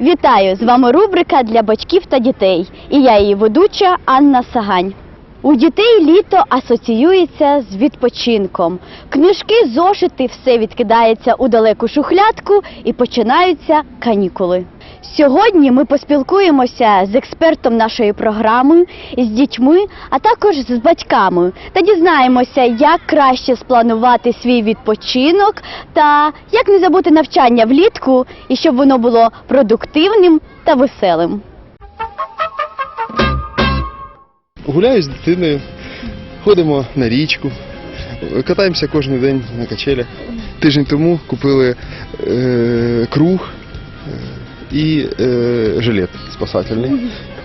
Вітаю! З вами рубрика для батьків та дітей. І я її ведуча Анна Сагань. У дітей літо асоціюється з відпочинком. Книжки, зошити, все відкидається у далеку шухлядку і починаються канікули. Сьогодні ми поспілкуємося з експертом нашої програми, з дітьми, а також з батьками та дізнаємося, як краще спланувати свій відпочинок та як не забути навчання влітку і щоб воно було продуктивним та веселим. Гуляю з дитиною, ходимо на річку, катаємося кожен день на качелях. Тиждень тому купили е, круг і е, жилет спасательний.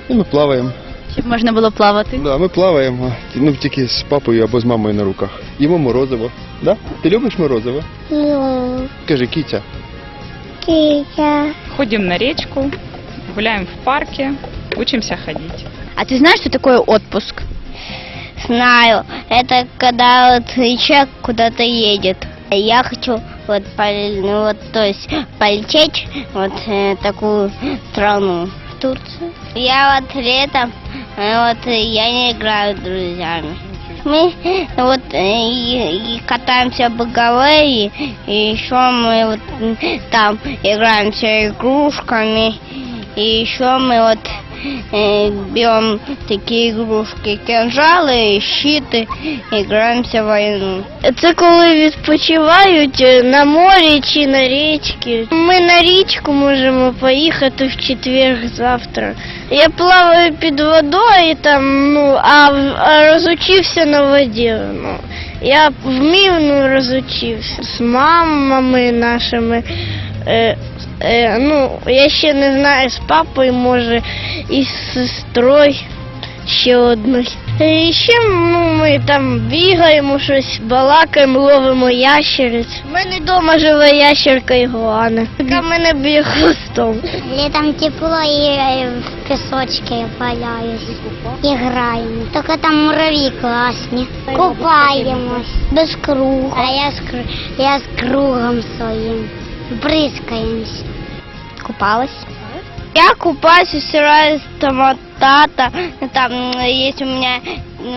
І ми плаваємо. Щоб можна було плавати. Да, ми плаваємо, ну тільки з папою або з мамою на руках. Їмо морозиво. Да? Ти любиш морозиво? Ну, Кажи, кітя. Кися. Ходим на речку, гуляем в парке, учимся ходить. А ти знаєш, що таке отпуск? Знаю, это когда вот человек куда-то едет. Я хочу вот, пол- ну, вот то есть полететь вот э, такую страну, в Турцию. Я вот летом, э, вот я не играю с друзьями. Мы вот э, и, и катаемся в Боговее, и еще мы вот там играемся игрушками, и еще мы вот э, берем такие игрушки, кинжалы, щиты, играемся в войну. Це коли відпочивають на морі чи на річці. Ми на річку можемо поїхати в четвер завтра. Я плаваю під водою там, ну, а, в- а розучився на воді. Ну, я вмів, ну розучився. З мамами нашими. Е, е, ну, я ще не знаю, з папою, може, і з сестрою ще одною. І ще ну, ми там бігаємо, щось балакаємо, ловимо ящериць. У мене вдома живе ящерка ігуана, яка мене б'є хвостом. Летом тепло и э, в песочке валяюсь. Играем. Только там муравьи классные. Купаемся. Без круга. А я с, кру- я с кругом своим. Брызгаемся. Купалась? Я купаюсь, усираюсь томатата. Там есть у меня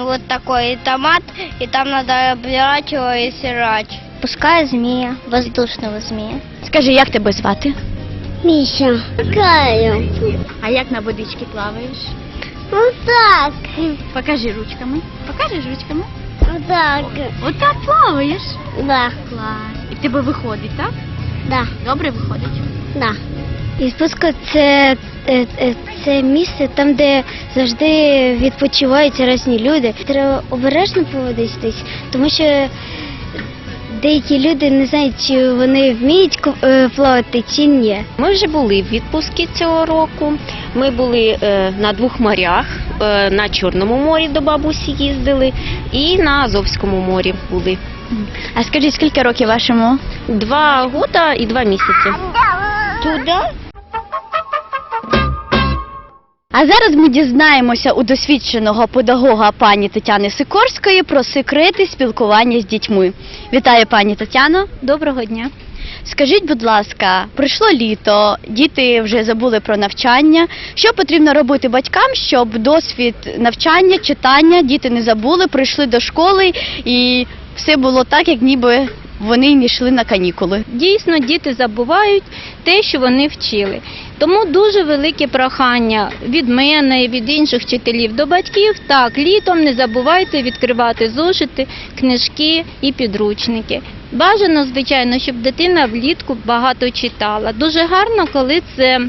вот такой томат, и там надо обирать его и сирать. Пускаю змея, воздушного змея. Скажи, як тебе звати? Миша. Какая? А як на водичці плаваєш? Вот так. Покажи ручками. Покажеш ручками? Вот так. Отак плаваєш. Да, Клас. І в тебе виходить, так? да, Добре виходить. да. Відпустка це, е, е, це місце там, де завжди відпочивають різні люди. Треба обережно поводитись, тому що деякі люди не знають, чи вони вміють е, плавати чи ні. Ми вже були в відпустці цього року. Ми були на двох морях. На Чорному морі до бабусі їздили і на Азовському морі були. А скажіть, скільки років вашому? Два года і два місяці. Туди? А зараз ми дізнаємося у досвідченого педагога пані Тетяни Сикорської про секрети спілкування з дітьми. Вітаю, пані Тетяно. Доброго дня. Скажіть, будь ласка, прийшло літо, діти вже забули про навчання. Що потрібно робити батькам, щоб досвід навчання, читання діти не забули, прийшли до школи і все було так, як ніби вони не йшли на канікули. Дійсно, діти забувають те, що вони вчили. Тому дуже велике прохання від мене від інших вчителів до батьків. Так, літом не забувайте відкривати зошити, книжки і підручники. Бажано, звичайно, щоб дитина влітку багато читала. Дуже гарно, коли це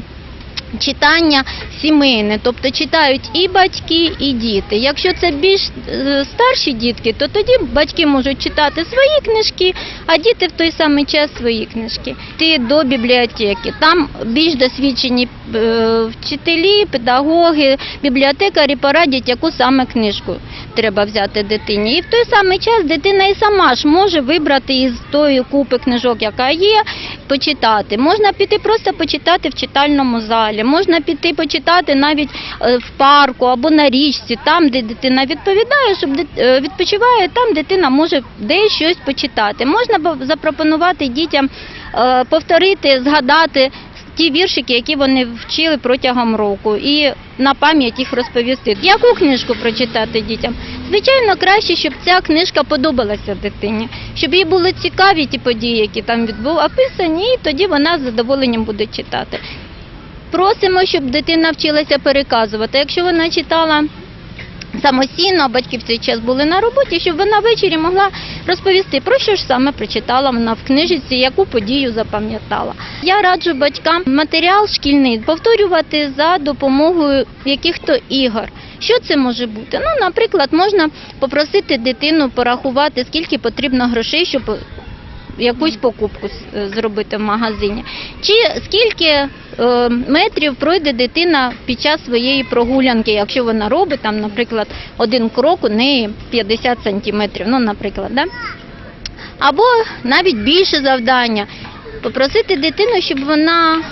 читання сімейне, тобто читають і батьки, і діти. Якщо це більш е, старші дітки, то тоді батьки можуть читати свої книжки, а діти в той самий час свої книжки. Ти до бібліотеки. Там більш досвідчені е, вчителі, педагоги, бібліотекарі порадять, яку саме книжку треба взяти дитині. І в той самий час дитина і сама ж може вибрати із тої купи книжок, яка є, почитати. Можна піти просто почитати в читальному залі, можна піти почитати навіть е, в парку або на річці, там, де дитина відповідає, щоб е, відпочиває, там дитина може десь щось почитати. Можна запропонувати дітям е, повторити, згадати ті віршики, які вони вчили протягом року, і на пам'ять їх розповісти. Яку книжку прочитати дітям? Звичайно, краще, щоб ця книжка подобалася дитині, щоб їй були цікаві ті події, які там відбув, описані, і тоді вона з задоволенням буде читати. Просимо, щоб дитина вчилася переказувати. Якщо вона читала самостійно, батьки в цей час були на роботі, щоб вона ввечері могла розповісти, про що ж саме прочитала вона в книжці, яку подію запам'ятала. Я раджу батькам матеріал шкільний повторювати за допомогою яких-то ігор. Що це може бути? Ну, наприклад, можна попросити дитину порахувати, скільки потрібно грошей, щоб якусь покупку е, зробити в магазині. Чи скільки е, метрів пройде дитина під час своєї прогулянки, якщо вона робить там, наприклад, один крок у неї 50 сантиметрів, ну, наприклад, да? або навіть більше завдання. Попросити дитину, щоб вона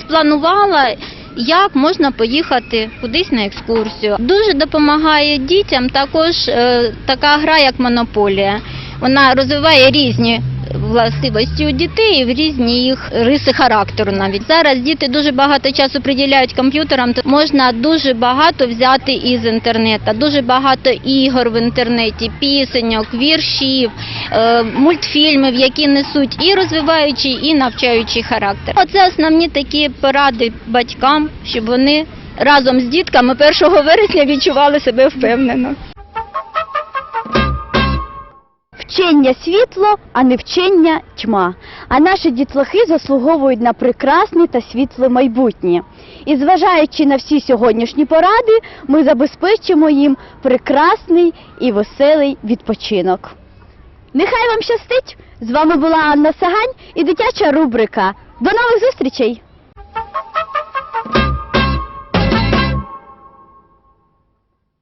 спланувала, як можна поїхати кудись на екскурсію. Дуже допомагає дітям також е, така гра, як монополія. Вона розвиває різні властивості у дітей, в різні їх риси характеру навіть. Зараз діти дуже багато часу приділяють комп'ютерам, то можна дуже багато взяти із інтернету, дуже багато ігор в інтернеті, пісеньок, віршів, е, мультфільмів, які несуть і розвиваючий, і навчаючий характер. Оце основні такі поради батькам, щоб вони разом з дітками 1 вересня відчували себе впевнено. Вчення світло, а не вчення тьма. А наші дітлахи заслуговують на прекрасне та світле майбутнє. І зважаючи на всі сьогоднішні поради, ми забезпечимо їм прекрасний і веселий відпочинок. Нехай вам щастить! З вами була Анна Сагань і дитяча рубрика. До нових зустрічей!